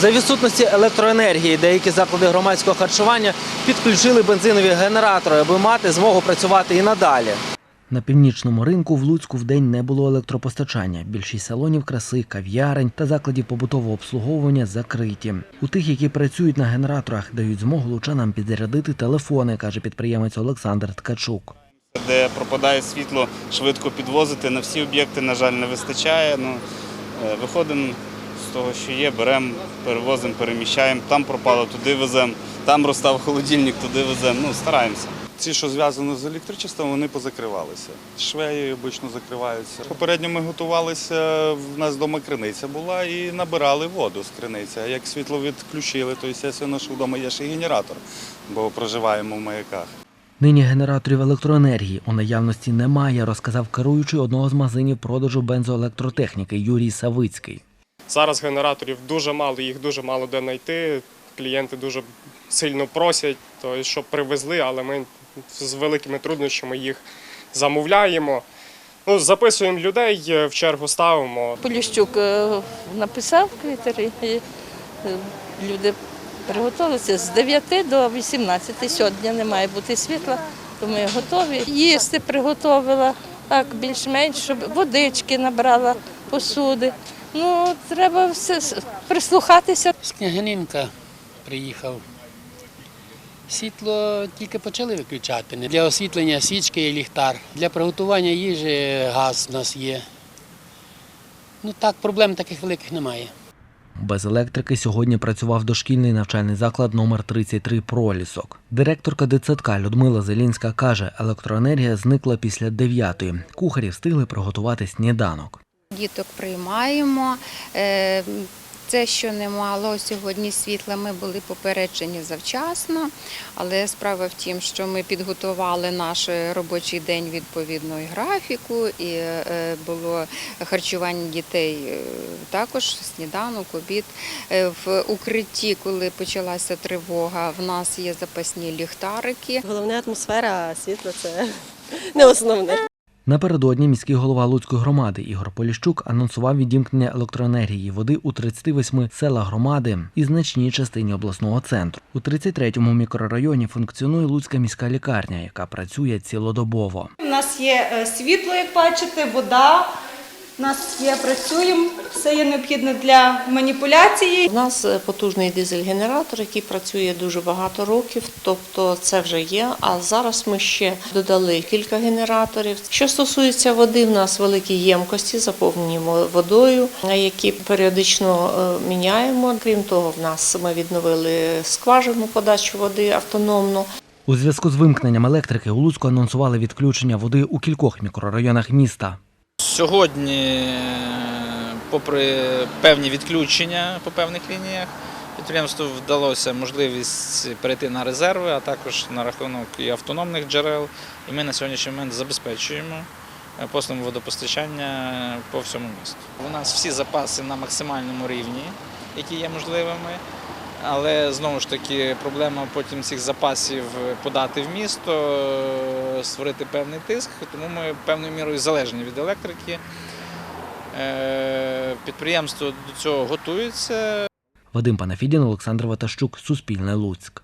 За відсутності електроенергії деякі заклади громадського харчування підключили бензинові генератори, аби мати змогу працювати і надалі. На північному ринку в Луцьку вдень не було електропостачання. Більшість салонів краси, кав'ярень та закладів побутового обслуговування закриті. У тих, які працюють на генераторах, дають змогу лучанам підзарядити телефони, каже підприємець Олександр Ткачук. Де пропадає світло, швидко підвозити. На всі об'єкти, на жаль, не вистачає. Ну, е, виходимо з того, що є, беремо, перевозимо, переміщаємо. Там пропало, туди веземо, там розстав холодильник, туди веземо. Ну, стараємося. Ці, що зв'язані з електричеством, вони позакривалися. Швеї обично закриваються. Попередньо ми готувалися, в нас вдома криниця була і набирали воду з криниці. А як світло відключили, то, звісно, що вдома є ще й генератор, бо проживаємо в маяках. Нині генераторів електроенергії у наявності немає, розказав керуючий одного з магазинів продажу бензоелектротехніки Юрій Савицький. Зараз генераторів дуже мало, їх дуже мало де знайти. Клієнти дуже сильно просять, то, щоб привезли, але ми з великими труднощами їх замовляємо. Ну, записуємо людей, е, в чергу ставимо. Поліщук е, написав в Твіттері, і е, люди приготувалися з 9 до 18. Сьогодні не має бути світла, то ми готові. Їсти приготувала, так більш-менш, щоб водички набрала, посуди. Ну, треба все прислухатися. З Княгининка приїхав. Світло тільки почали виключати. Для освітлення свічки і ліхтар. Для приготування їжі газ у нас є. Ну так, проблем таких великих немає. Без електрики сьогодні працював дошкільний навчальний заклад номер 33 Пролісок. Директорка дитсадка Людмила Зелінська каже, електроенергія зникла після 9-ї. Кухарі встигли приготувати сніданок. Діток приймаємо. Е, Це, що не мало сьогодні світла, ми були попереджені завчасно, але справа в тім, що ми підготували наш робочий день відповідно і графіку, і е, було харчування дітей е, також, сніданок, обід. В укритті, коли почалася тривога, в нас є запасні ліхтарики. Головне атмосфера, а світло це не основне. Напередодні міський голова Луцької громади Ігор Поліщук анонсував відімкнення електроенергії води у 38 селах громади і значній частині обласного центру. У 33-му мікрорайоні функціонує Луцька міська лікарня, яка працює цілодобово. У нас є е, світло, як бачите, вода. У нас є, працюємо, все є необхідне для маніпуляції. У нас е, потужний дизель-генератор, який працює дуже багато років, тобто це вже є. А зараз ми ще додали кілька генераторів. Що стосується води, в нас великі ємкості, заповнені водою, які періодично е, міняємо. Крім того, в нас ми відновили скважину подачу води автономну. У зв'язку з вимкненням електрики у Луцьку анонсували відключення води у кількох мікрорайонах міста. Сьогодні, попри певні відключення по певних лініях, підприємству вдалося можливість перейти на резерви, а також на рахунок і автономних джерел. І ми на сьогоднішній момент забезпечуємо е, послугами водопостачання по всьому місту. У нас всі запаси на максимальному рівні, які є можливими. Але знову ж таки проблема потім цих запасів подати в місто, створити певний тиск, тому ми певною мірою залежні від електрики. Е, Підприємство до цього готується. Вадим Панафідін, Олександр Ватащук, Суспільне Луцьк.